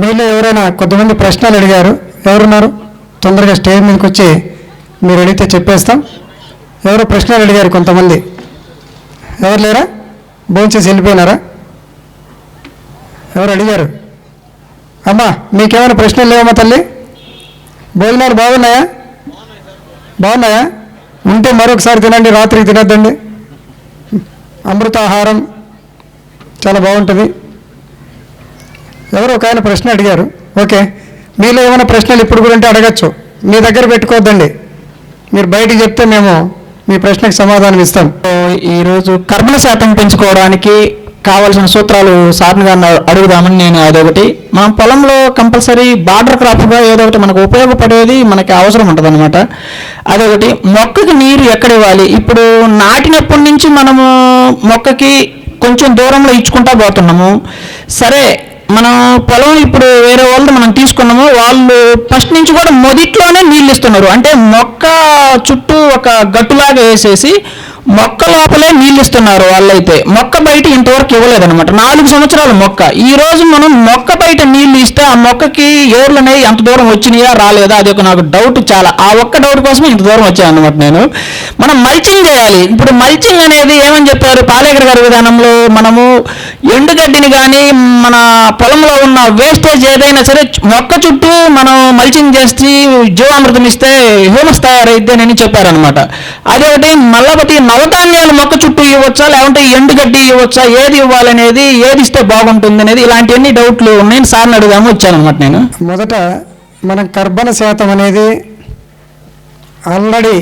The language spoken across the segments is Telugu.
మీలో ఎవరైనా కొంతమంది ప్రశ్నలు అడిగారు ఎవరున్నారు? తొందరగా స్టేజ్ మీదకి వచ్చి మీరు అడిగితే చెప్పేస్తాం. ఎవరో ప్రశ్నలు అడిగారు కొంతమంది? ఎవరు లేరా? భోంచేసి వెళ్ళిపోయినారా? ఎవరు అడిగారు? అమ్మా మీకేమైనా ప్రశ్నలు లేవమ్మా తల్లి? భోజనాలు బాగున్నాయా? బాగున్నాయా? ఉంటే మరొకసారి తినండి రాత్రికి తినద్దండి. అమృతాహారం చాలా బాగుంటుంది. ఎవరో ఒక ఆయన ప్రశ్న అడిగారు. ఓకే. మీలో ఏమైనా ప్రశ్నలు ఇప్పుడు కూడా అంటే అడగచ్చు. మీ దగ్గర పెట్టుకోవద్దండి. మీరు బయటికి చెప్తే మేము మీ ప్రశ్నకు సమాధానం ఇస్తాం. ఈరోజు కర్మల శాతం పెంచుకోవడానికి కావాల్సిన సూత్రాలు సార్ని గారిని అడుగుదామని నేను అదొకటి. మనం పొలంలో కంపల్సరీ బార్డర్ క్రాప్గా ఏదో ఒకటి మనకు ఉపయోగపడేది మనకి అవసరం ఉంటుంది అనమాట అదొకటి. మొక్కకి నీరు ఎక్కడ ఇవ్వాలి? ఇప్పుడు నాటినప్పటి నుంచి మనము మొక్కకి కొంచెం దూరంలో ఇచ్చుకుంటా పోతున్నాము. సరే మనం పొలం ఇప్పుడు వేరే వాళ్ళు మనం తీసుకున్నాము వాళ్ళు ఫస్ట్ నుంచి కూడా మొదట్లోనే నీళ్ళు ఇస్తున్నారు. అంటే మొక్క చుట్టూ ఒక గట్టులాగా వేసేసి మొక్క లోపలే నీళ్ళు ఇస్తున్నారు వాళ్ళైతే. మొక్క బయట ఇంతవరకు ఇవ్వలేదన్నమాట. నాలుగు సంవత్సరాల మొక్క. ఈ రోజు మనం మొక్క బయట నీళ్ళు ఇస్తే ఆ మొక్కకి ఏర్లు అనేవి ఎంత దూరం వచ్చినాయా రాలేదా అది ఒక నాకు డౌట్ చాలా. ఆ ఒక్క డౌట్ కోసమే ఇంత దూరం వచ్చాను అనమాట నేను. మనం మల్చింగ్ చేయాలి. ఇప్పుడు మల్చింగ్ అనేది ఏమని చెప్పారు? పాలేకర్ గారి విధానంలో మనము ఎండుగడ్డిని కానీ మన పొలంలో ఉన్న వేస్టేజ్ ఏదైనా సరే మొక్క చుట్టూ మనం మల్చింగ్ చేసి జీవామృతం ఇస్తే హ్యూమస్ తయారైద్దేనని చెప్పారనమాట అదొకటి మల్లబట్టి నవధాన్యాలు మొక్క చుట్టూ ఇవ్వచ్చా లేకుంటే ఎండుగడ్డి ఇవ్వచ్చా ఏది ఇవ్వాలనేది ఏది ఇస్తే బాగుంటుంది అనేది ఇలాంటివన్నీ డౌట్లు ఉన్నాయి సార్ని అడుగుదాము వచ్చానమాట నేను. మొదట మనం కర్బన శాతం అనేది ఆల్రెడీ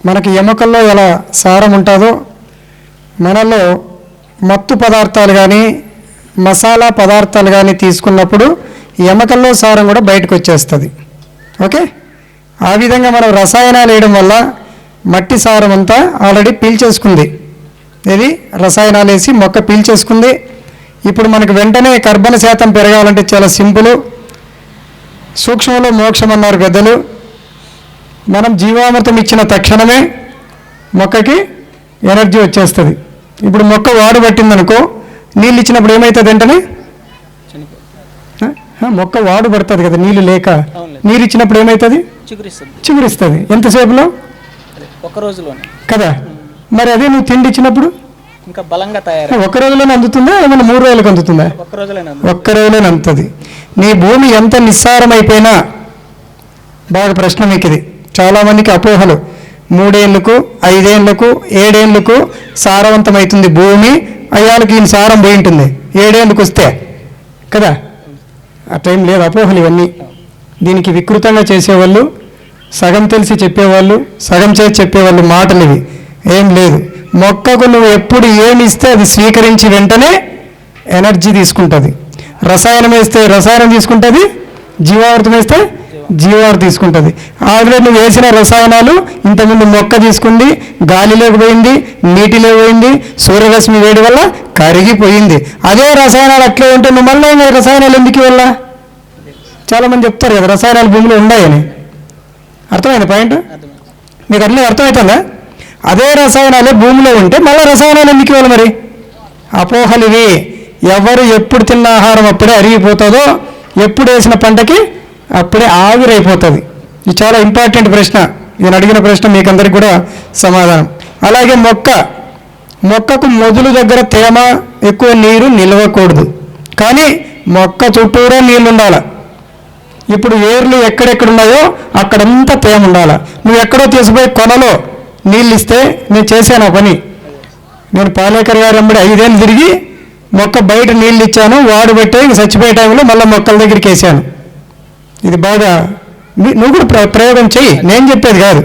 మనకి ఎముకల్లో ఎలా సారం ఉంటుందో మనలో మత్తు పదార్థాలు కానీ మసాలా పదార్థాలు కానీ తీసుకున్నప్పుడు ఎముకల్లో సారం కూడా బయటకు వచ్చేస్తుంది ఓకే? ఆ విధంగా మనం రసాయనాలు వేయడం వల్ల మట్టి సారం అంతా ఆల్రెడీ పీల్చేసుకుంది. ఇది రసాయనాలు వేసి మొక్క పీల్చేసుకుంది. ఇప్పుడు మనకు వెంటనే కర్బన శాతం పెరగాలంటే చాలా సింపుల్. సూక్ష్మంలో మోక్షం అన్నారు పెద్దలు మనం జీవామృతం ఇచ్చిన తక్షణమే మొక్కకి ఎనర్జీ వచ్చేస్తుంది. ఇప్పుడు మొక్క వాడు పట్టిందనుకో నీళ్ళు ఇచ్చినప్పుడు ఏమవుతుంది? ఆ, మొక్క వాడు పడుతుంది కదా నీళ్ళు లేక. నీరు ఇచ్చినప్పుడు ఏమవుతుంది చిగురిస్తుంది. ఎంతసేపులో? ఒక రోజులోనే. కదా. మరి అదే నువ్వు తిండి ఇచ్చినప్పుడు? ఇంకా బలంగా ఒక్క రోజులోనే అందుతుందా? ఏమైనా మూడు రోజులకు అందుతుందా? ఒక్క రోజులోనే ఒక్క రోజులోనే అందుతుంది. నీ భూమి ఎంత నిస్సారమైపోయినా బాగా ప్రశ్న మీకు ఇది. చాలామందికి అపోహలు. మూడేళ్ళకు ఐదేళ్ళకు ఏడేళ్ళకు సారవంతమవుతుంది భూమి. అయ్యాలకి ఈయన సారం పోయి ఉంటుంది ఏడేళ్ళకు వస్తే కదా? ఆ టైం లేదు అపోహలు ఇవన్నీ. దీనికి వికృతంగా చేసేవాళ్ళు సగం తెలిసి చెప్పేవాళ్ళు సగం చేసి చెప్పేవాళ్ళు మాటలు ఇవి ఏం లేదు. మొక్కకు నువ్వు ఎప్పుడు ఏమి ఇస్తే అది స్వీకరించి వెంటనే ఎనర్జీ తీసుకుంటుంది. రసాయనం వేస్తే రసాయనం తీసుకుంటుంది జీవామృతం వేస్తే జీవామృతం తీసుకుంటుంది. ఆల్రెడీ నువ్వు వేసిన రసాయనాలు ఇంతకుముందు మొక్క తీసుకుంది గాలిలోకి పోయింది నీటిలో పోయింది సూర్యరశ్మి వేడి వల్ల కరిగిపోయింది. అదే రసాయనాలు అట్లే ఉంటే నువ్వు మళ్ళీ రసాయనాలు ఎందుకు వల్ల చాలామంది చెప్తారు కదా రసాయనాలు భూమిలో ఉన్నాయని అర్థమైంది పాయింట్? మీకు అట్లే అర్థమవుతుందా అదే రసాయనాలే భూమిలో ఉంటే మళ్ళీ రసాయనాలు ఎందుకు ఇవ్వాలి మరి? అపోహలు ఇవి ఎవరు ఎప్పుడు తిన్న ఆహారం అప్పుడే అరిగిపోతుందో ఎప్పుడు వేసిన పంటకి అప్పుడే ఆవిరైపోతుంది. ఇది చాలా ఇంపార్టెంట్ ప్రశ్న. నేను అడిగిన ప్రశ్న మీకు అందరికి కూడా సమాధానం. అలాగే మొక్క. మొక్కకు మొదలు దగ్గర తేమ ఎక్కువ నీరు నిలవకూడదు. కానీ మొక్క చుట్టూరా నీళ్ళు ఉండాలి ఇప్పుడు వేర్లు ఎక్కడెక్కడ ఉన్నాయో అక్కడంతా తేమ ఉండాలి నువ్వు ఎక్కడో తీసిపోయి కొనలో నీళ్ళు ఇస్తే నేను చేశాను ఆ పని. నేను పాలేకర్ గారు అమ్మడి ఐదేళ్ళు తిరిగి మొక్క బయట నీళ్ళు ఇచ్చాను వాడు పెట్టే ఇంక చచ్చిపోయే టైంలో మళ్ళీ మొక్కల దగ్గరికి వేసాను. ఇది బాగా నువ్వు కూడా ప్ర- ప్రయోగం చెయ్యి. నేను చెప్పేది కాదు.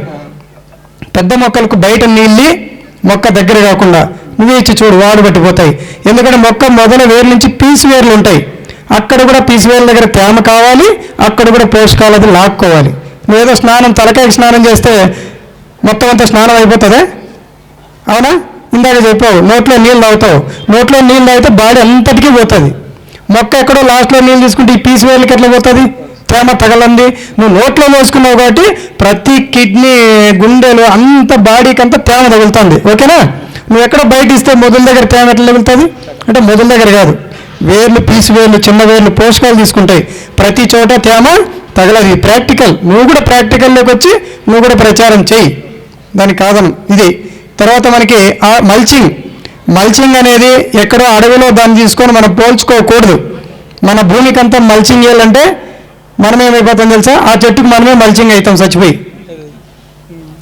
పెద్ద మొక్కలకు బయట నీళ్ళి మొక్క దగ్గర కాకుండా నువ్వే ఇచ్చి చూడు వాడు పట్టిపోతాయి. ఎందుకంటే మొక్క మొదల వేరు నుంచి పీసు వేర్లు ఉంటాయి. అక్కడ కూడా పీసు వేర్ల దగ్గర తేమ కావాలి అక్కడ కూడా పోషకాలు అది లాక్కోవాలి నువ్వేదో స్నానం తలకాయ స్నానం చేస్తే మొత్తం అంతా స్నానం అయిపోతుందా? అవునా? ఇందాక చెప్పావు నోట్లో నీళ్ళు తాగుతావు. నోట్లో నీళ్ళు తాగితే బాడీ అంతటికీ పోతుంది. మొక్క ఎక్కడో లాస్ట్లో నీళ్ళు తీసుకుంటే ఈ పీసు వేర్లకి ఎట్లా పోతుంది? తేమ తగలంది నువ్వు నోట్లో మోసుకున్నావు కాబట్టి ప్రతి కిడ్నీ గుండెలు అంత బాడీకి అంత తేమ తగులుతుంది. ఓకేనా? నువ్వు ఎక్కడ బయట ఇస్తే మొదల దగ్గర తేమ ఎట్లా తగులుతుంది? అంటే మొదల దగ్గర కాదు. వేర్లు పీసు వేర్లు చిన్న వేర్లు పోషకాలు తీసుకుంటాయి. ప్రతి చోట తేమ తగలదు. ప్రాక్టికల్. నువ్వు కూడా ప్రాక్టికల్లోకి వచ్చి నువ్వు కూడా ప్రచారం చేయి దానికి కాదనం ఇది. తర్వాత మనకి ఆ మల్చింగ్. మల్చింగ్ అనేది ఎక్కడో అడవిలో దాన్ని తీసుకొని మనం పోల్చుకోకూడదు. మన భూమికంతా మల్చింగ్ చేయాలంటే మనం ఏమైపోతాం తెలుసా? ఆ చెట్టుకు మనమే మల్చింగ్ అవుతాం చచ్చిపోయి.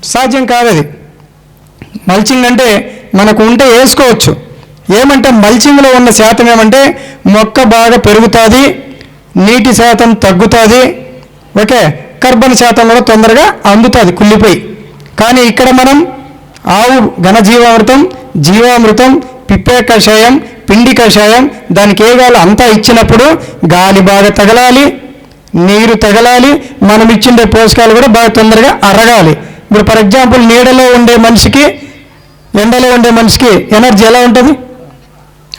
సాధ్యం కాదు అది. మల్చింగ్ అంటే మనకు ఉంటే వేసుకోవచ్చు. ఏమంటే మల్చింగ్లో ఉన్న శాతం ఏమంటే మొక్క బాగా పెరుగుతుంది నీటి శాతం తగ్గుతుంది ఓకే? కర్బన శాతం కూడా తొందరగా అందుతుంది కుళ్ళిపోయి. కానీ ఇక్కడ మనం ఆవు ఘనజీవామృతం జీవామృతం పిప్పే కషాయం పిండి కషాయం దానికి ఏ అంతా ఇచ్చినప్పుడు గాలి బాగా తగలాలి. నీరు తగలాలి మనం ఇచ్చిండే పోషకాలు కూడా బాగా తొందరగా అరగాలి. ఇప్పుడు ఫర్ ఎగ్జాంపుల్ నీడలో ఉండే మనిషికి ఎండలో ఉండే మనిషికి ఎనర్జీ ఎలా ఉంటుంది?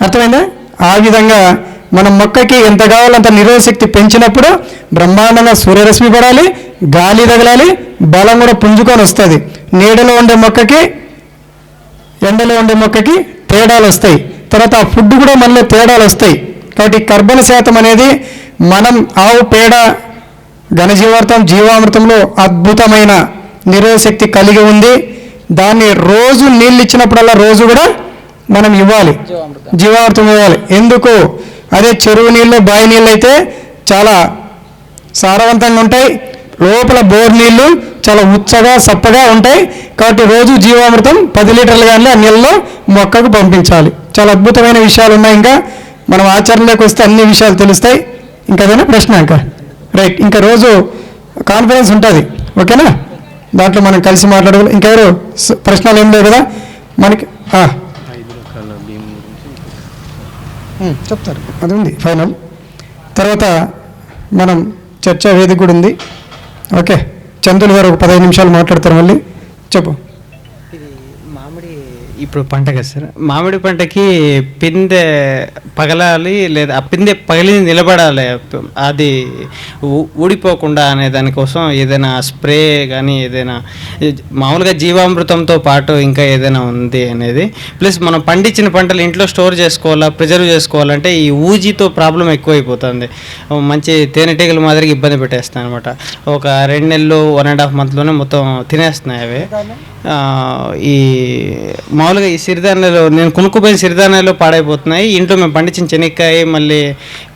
అర్థమైందా? ఆ విధంగా మనం మొక్కకి ఎంత కావాలో అంత నిరోధశక్తి పెంచినప్పుడు బ్రహ్మాండంగా సూర్యరశ్మి పడాలి గాలి తగలాలి బలం కూడా పుంజుకొని వస్తుంది. నీడలో ఉండే మొక్కకి ఎండలో ఉండే మొక్కకి తేడాలు వస్తాయి. తర్వాత ఆ ఫుడ్ కూడా మనలో తేడాలు వస్తాయి. కాబట్టి కర్బన శాతం అనేది మనం ఆవు పేడ ఘనజీవామృతం జీవామృతంలో అద్భుతమైన నిరోధశక్తి కలిగి ఉంది. దాన్ని రోజు నీళ్ళు ఇచ్చినప్పుడల్లా రోజు కూడా మనం ఇవ్వాలి. జీవామృతం. ఇవ్వాలి. ఎందుకు? అదే చెరువు నీళ్ళు బావి నీళ్ళు అయితే చాలా సారవంతంగా ఉంటాయి. లోపల బోర్ నీళ్ళు చాలా ఉచ్చగా సప్పగా ఉంటాయి. కాబట్టి రోజు జీవామృతం పది లీటర్లు కానీ ఆ నీళ్ళలో మొక్కకు పంపించాలి. చాలా అద్భుతమైన విషయాలు ఉన్నాయి ఇంకా. మనం ఆచరణలోకి వస్తే అన్ని విషయాలు తెలుస్తాయి. ఇంకా ఏదైనా ప్రశ్న ఇంకా? రైట్ ఇంకా రోజు కాన్ఫరెన్స్ ఉంటుంది ఓకేనా? దాంట్లో మనం కలిసి మాట్లాడగలం ఇంకెవరు స- ప్రశ్నలు ఏం లేవు కదా? మనకి చెప్తారు. అది ఉంది ఫైనల్ తర్వాత మనం చర్చా వేదిక కూడా ఉంది. ఓకే చందులు గారు ఒక పదహైదు నిమిషాలు మాట్లాడతారు మళ్ళీ. చెప్పు. ఇప్పుడు పంట కదా సార్? మామిడి పంటకి పిందె పగలాలి లేదా ఆ పిందె పగిలి నిలబడాలి. అది ఊడిపోకుండా అనే దానికోసం ఏదైనా స్ప్రే కానీ ఏదైనా మామూలుగా జీవామృతంతో పాటు ఇంకా ఏదైనా ఉంది అనేది. ప్లస్ మనం పండించిన పంటలు ఇంట్లో స్టోర్ చేసుకోవాలా ప్రిజర్వ్ చేసుకోవాలంటే ఈ ఊజీతో ప్రాబ్లం ఎక్కువైపోతుంది. మంచి తేనెటీగల మాదిరిగా ఇబ్బంది పెట్టేస్తాయి అనమాట ఒక రెండు నెలలు వన్ అండ్ హాఫ్ మంత్లోనే మొత్తం తినేస్తున్నాయి అవి. ఈ మామూలుగా ఈ సిరిధాన్యాలు నేను కొనుక్కుపోయిన సిరిధాన్యాలు పాడైపోతున్నాయి. ఇంట్లో మేము పండించిన చెనక్కాయ మళ్ళీ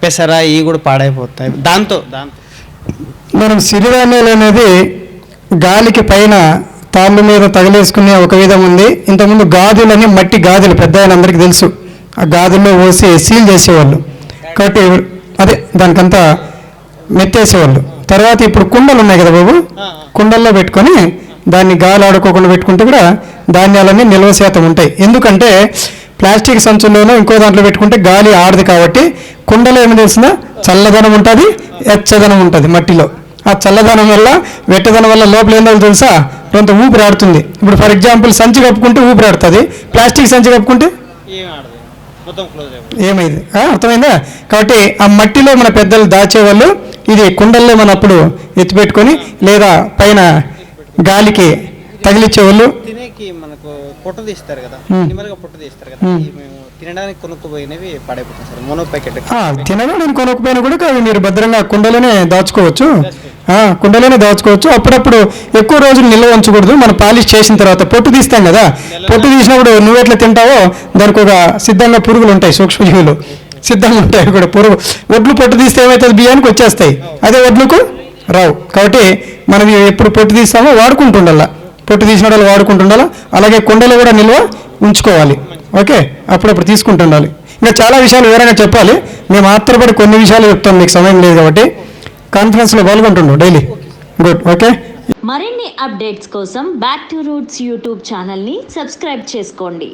పెసర ఇవి కూడా పాడైపోతాయి. దాంతో దాంతో. మనం సిరిధాన్యాలు అనేది గాలికి పైన తాళ్ళు మీద తగిలేసుకునే ఒక విధం ఉంది. ఇంతకుముందు గాజులని మట్టి గాజులు పెద్ద అందరికీ తెలుసు. ఆ గాజుల్లో పోసి సీల్ చేసేవాళ్ళు. కాబట్టి అదే దానికంతా మెత్తేసేవాళ్ళు తర్వాత ఇప్పుడు కుండలు ఉన్నాయి కదా బాబు? కుండల్లో పెట్టుకొని దాన్ని గాలి ఆడుకోకుండా పెట్టుకుంటే కూడా ధాన్యాలన్నీ నిల్వ శాతం ఉంటాయి. ఎందుకంటే ప్లాస్టిక్ సంచుల్లోనో ఇంకో దాంట్లో పెట్టుకుంటే గాలి ఆడదు కాబట్టి కుండలో ఏమి తెలిసిందా చల్లదనం ఉంటుంది ఎచ్చదనం ఉంటుంది మట్టిలో. ఆ చల్లదనం వల్ల వెట్టదనం వల్ల లోపల ఏందో తెలుసా? కొంత ఊపిరి ఆడుతుంది. ఇప్పుడు ఫర్ ఎగ్జాంపుల్ సంచి కప్పుకుంటే ఊపిరి ఆడుతుంది. ప్లాస్టిక్ సంచి కప్పుకుంటే? ఏమైంది? అర్థమైందా? కాబట్టి ఆ మట్టిలో మన పెద్దలు దాచేవాళ్ళు ఇది కుండల్లో మన అప్పుడు ఎత్తిపెట్టుకొని లేదా పైన గాలికి తగిలిచ్చేవాళ్ళు. తినేకి మనకు పొట్టు తీస్తారు కదా. నిమ్మలుగా పొట్టు తీస్తారు కదా. తినడానికి కొనుక్కుపోయినవి పాడైపోతాయి సార్. మోనో ప్యాకెట్ తినడానికి కొనుక్కుపోయినా కూడా మీరు భద్రంగా కుండలోనే దాచుకోవచ్చు. కుండలోనే దాచుకోవచ్చు. అప్పుడప్పుడు ఎక్కువ రోజులు నిల్వ ఉంచకూడదు. మనం పాలిష్ చేసిన తర్వాత పొట్టు తీస్తాం కదా. పొట్టు తీసినప్పుడు నువ్వు ఎట్లా తింటావో దానికి ఒక సిద్ధంగా పురుగులు ఉంటాయి సూక్ష్మజీవులు. సిద్ధంగా ఉంటాయి కూడా పురుగు. వడ్లు పొట్టు తీస్తే ఏమవుతుంది బియ్యానికి వచ్చేస్తాయి. అదే వడ్లకు రావు. కాబట్టి మనం ఎప్పుడు పొట్టు తీస్తామో వాడుకుంటుండాల. పొట్టు తీసినప్పుడు వాడుకుంటుండాలి. అలాగే కుండలో కూడా నిల్వ ఉంచుకోవాలి. ఓకే? అప్పుడప్పుడు తీసుకుంటుండాలి. ఇంకా చాలా విషయాలు వివరంగా చెప్పాలి. మేము ఆత్రపడి కొన్ని విషయాలు చెప్తాం. మీకు సమయం లేదు కాబట్టి. కాన్ఫరెన్స్లో పాల్గొంటుండు డైలీ గుడ్ ఓకే మరిన్ని అప్డేట్స్ కోసం బ్యాక్ టు రూట్స్ యూట్యూబ్ ఛానల్ని సబ్స్క్రైబ్ చేసుకోండి.